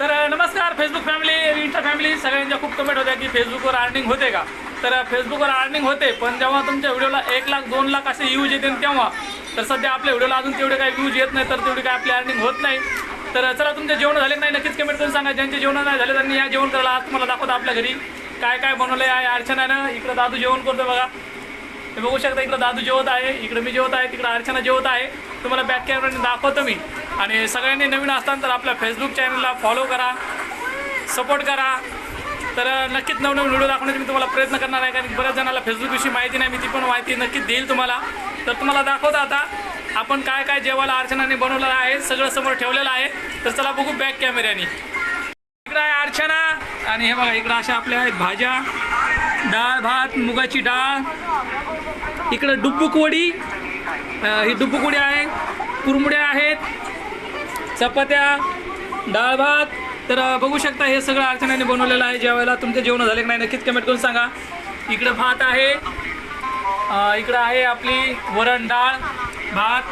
तर नमस्कार Facebook family Insta family सगळ्यांच्या खूप कमेंट होत्या की फेसबुकवर अर्निंग होते का? तर फेसबुकवर अर्निंग होते पण जेव्हा तुमच्या व्हिडिओला एक लाख दोन लाख असे व्ह्यूज येते तेव्हा तर सध्या आपल्या व्हिडिओला अजून तेवढे काही व्ह्यूज येत नाही तर तेवढी काय आपली अर्निंग होत नाही. तर चला तुमचे जेवण झाले नाही? नक्कीच कमेंट करून सांगा. ज्यांचे जेवण नाही झाले त्यांनी या जेवण करायला आज तुम्हाला दाखवतो आपल्या घरी. काय काय बनवलं आहे अर्चनानं इकडं दादू जेवण करतो बघा. हे बघू शकता इकडं दादू जेवत आहे इकडं मी जेवत आहे तिकडं अर्चना जेवत आहे. तुम्हाला बॅक कॅमेराने दाखवतो मी. आणि सगळ्यांनी नवीन असताना तर आपल्या फेसबुक चॅनलला फॉलो करा सपोर्ट करा. तर नक्कीच नवनवीन व्हिडिओ दाखवण्याचा मी तुम्हाला प्रयत्न करणार आहे कारण बऱ्याच जणांना फेसबुकविषयी माहिती नाही मी ती पण माहिती नक्कीच देईल तुम्हाला. तर तुम्हाला दाखवता आता आपण काय काय जेवायला अर्चनाने बनवलेलं आहे सगळं समोर ठेवलेलं आहे. तर चला बघू बॅक कॅमेऱ्याने इकडं आहे अर्चना आणि हे बघा इकडं अशा आपल्या आहेत भाज्या डाळ भात मुगाची डाळ. इकडं डुब्बुकवडी ही डुब्बुकवडी आहे कुरमुड्या आहेत. चपात्या डाळ भात. तर बघू शकता हे सगळं अर्चनाने बनवलेलं आहे. जेवायला तुमचे जेवण झाले की नाही नक्कीच कमेंट करून सांगा. इकडं भात आहे. इकडं आहे आपली वरण डाळ भात.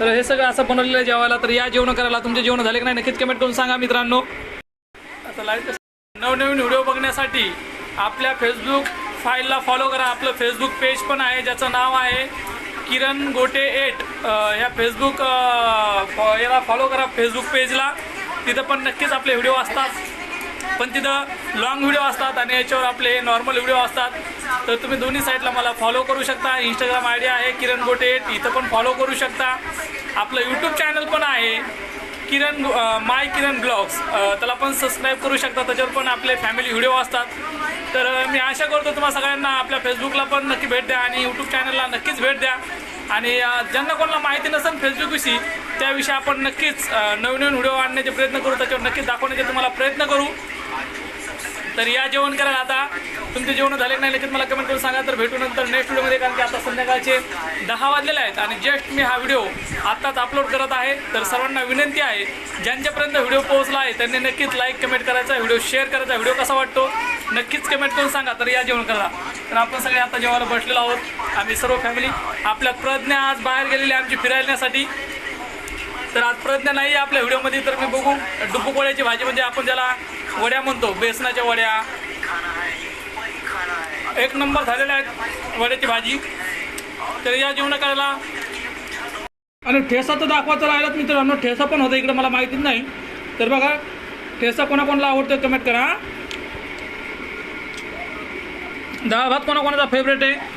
तर हे सगळं असं बनवलेलं आहे जेवायला तर या जेवण करायला तुमचे जेवण झाले की नाही नक्कीच कमेंट करून सांगा मित्रांनो. आता लाईव्ह नवनवीन व्हिडिओ बघण्यासाठी आपल्या फेसबुक फाईलला फॉलो करा. आपलं फेसबुक पेज पण आहे ज्याचं नाव आहे किरण गोटे एट ह्या फेसबुक फॉ- याला फॉलो करा फेसबुक पेजला तिथं पण नक्कीच आपले व्हिडिओ असतात. पण तिथं लॉंग व्हिडिओ असतात आणि याच्यावर आपले नॉर्मल व्हिडिओ असतात. तर तुम्ही दोन्ही साईडला मला फॉलो करू शकता. इंस्टाग्राम आय डी आहे किरण गोटे एट इथं पण फॉलो करू शकता. आपलं यूट्यूब चॅनल पण आहे. Kiran my Kiran blogs. त्याला पण सबस्क्राईब करू शकता. त्याच्यावर पण आपले फॅमिली व्हिडिओ असतात. तर मी आशा करतो तुम्हाला सगळ्यांना आपल्या फेसबुकला पण नक्की भेट द्या आणि यूट्यूब चॅनलला नक्कीच भेट द्या. आणि ज्यांना कोणाला माहिती नसेल फेसबुकविषयी त्याविषयी आपण नक्कीच नवीन नवीन व्हिडिओ आणण्याचे प्रयत्न करू. त्याच्यावर नक्कीच दाखवण्याचे तुम्हाला प्रयत्न करू. तर या जेवण करा आता. तुमचे जेवण झाले नाही लगेच मला कमेंट करून सांगा. तर भेटू नंतर नेक्स्ट व्हिडिओमध्ये कारण की आता संध्याकाळचे दहा वाजलेले आहेत आणि जस्ट मी हा व्हिडिओ आत्ताच अपलोड करत आहे. तर सर्वांना विनंती आहे ज्यांच्यापर्यंत व्हिडिओ पोहोचला आहे त्यांनी नक्कीच लाईक कमेंट करायचा व्हिडिओ शेअर करायचा. व्हिडिओ कसा वाटतो नक्कीच कमेंट करून सांगा. तर या जेवण करा. तर आपण सगळे आता जेवायला बसलेलो आहोत. आम्ही सर्व फॅमिली आपल्या प्रज्ञा आज बाहेर गेलेली आमची फिरायण्यासाठी. तर आज प्रज्ञा नाही आहे आपल्या व्हिडिओमध्ये तर मी बघू. डुबू कोळ्याची भाजी म्हणजे आपण ज्याला वड्या म्हणतो बेसनाच्या वड्या. एक नंबर झालेल्या आहेत वड्याची भाजी. तर या जेवण करायला आणि ठेसा तर दाखवायचं राहिलाच मित्रांनो ठेसा पण होता इकडे मला माहितीच नाही. तर बघा ठेसा कोणाकोणाला आवडतो कमेंट करा. डाळ भात कोणाकोणाचा फेवरेट आहे?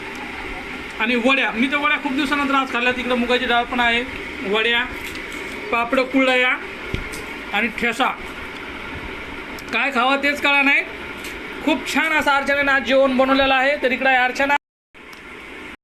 आणि वड्या. मी तर वड्या खूप दिवसानंतर आज खाल्ल्या इकडं मुगाची डाळ पण आहे. वड्या पापड कुळया आणि ठेसा. काय खावा तेच कळा नाही. खूप छान असं अर्चनाने आज जेवण बनवलेलं आहे. तर इकडे अर्चना.